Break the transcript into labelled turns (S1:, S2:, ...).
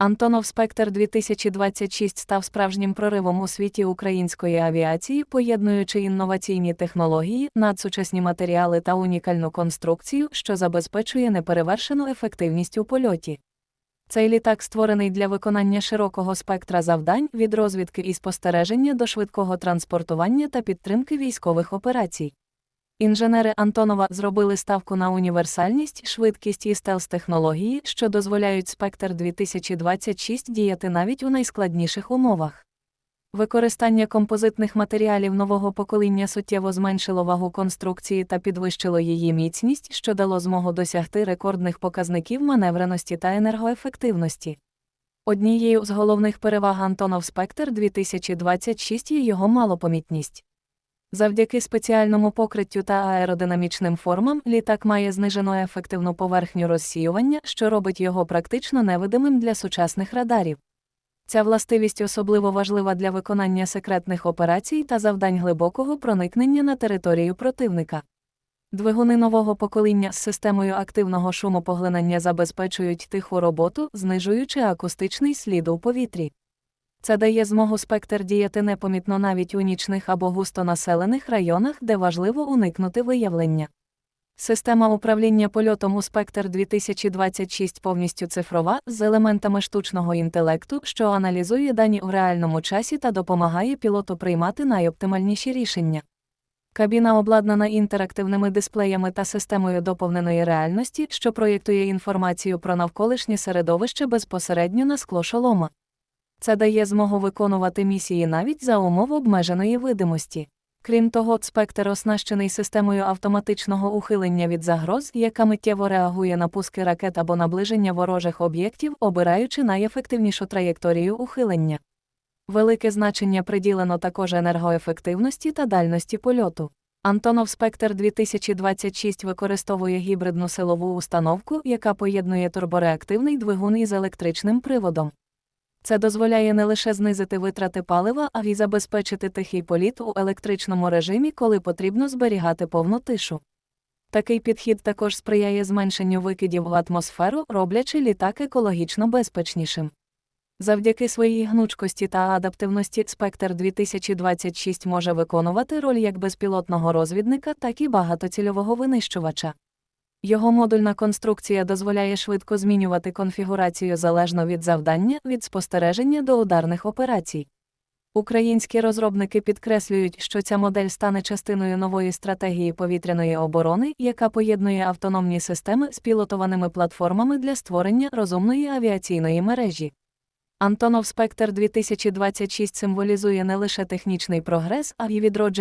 S1: Антонов Спектр 2026 став справжнім проривом у світі української авіації, поєднуючи інноваційні технології, надсучасні матеріали та унікальну конструкцію, що забезпечує неперевершену ефективність у польоті. Цей літак створений для виконання широкого спектра завдань від розвідки і спостереження до швидкого транспортування та підтримки військових операцій. Інженери Антонова зробили ставку на універсальність, швидкість і стелс-технології, що дозволяють спектр 2026 діяти навіть у найскладніших умовах. Використання композитних матеріалів нового покоління суттєво зменшило вагу конструкції та підвищило її міцність, що дало змогу досягти рекордних показників маневреності та енергоефективності. Однією з головних переваг Антонов Спектр 2026 є його малопомітність. Завдяки спеціальному покриттю та аеродинамічним формам літак має знижену ефективну поверхню розсіювання, що робить його практично невидимим для сучасних радарів. Ця властивість особливо важлива для виконання секретних операцій та завдань глибокого проникнення на територію противника. Двигуни нового покоління з системою активного шумопоглинання забезпечують тиху роботу, знижуючи акустичний слід у повітрі. Це дає змогу спектр діяти непомітно навіть у нічних або густонаселених районах, де важливо уникнути виявлення. Система управління польотом у спектр 2026 повністю цифрова з елементами штучного інтелекту, що аналізує дані у реальному часі та допомагає пілоту приймати найоптимальніші рішення. Кабіна обладнана інтерактивними дисплеями та системою доповненої реальності, що проєктує інформацію про навколишнє середовище безпосередньо на скло шолома. Це дає змогу виконувати місії навіть за умов обмеженої видимості. Крім того, спектр оснащений системою автоматичного ухилення від загроз, яка миттєво реагує на пуски ракет або наближення ворожих об'єктів, обираючи найефективнішу траєкторію ухилення. Велике значення приділено також енергоефективності та дальності польоту. Антонов Спектр 2026 використовує гібридну силову установку, яка поєднує турбореактивний двигун із електричним приводом. Це дозволяє не лише знизити витрати палива, а й забезпечити тихий політ у електричному режимі, коли потрібно зберігати повну тишу. Такий підхід також сприяє зменшенню викидів в атмосферу, роблячи літак екологічно безпечнішим. Завдяки своїй гнучкості та адаптивності спектр 2026 може виконувати роль як безпілотного розвідника, так і багатоцільового винищувача. Його модульна конструкція дозволяє швидко змінювати конфігурацію залежно від завдання, від спостереження до ударних операцій. Українські розробники підкреслюють, що ця модель стане частиною нової стратегії повітряної оборони, яка поєднує автономні системи з пілотованими платформами для створення розумної авіаційної мережі. Антонов Спектр 2026 символізує не лише технічний прогрес, а й відродження.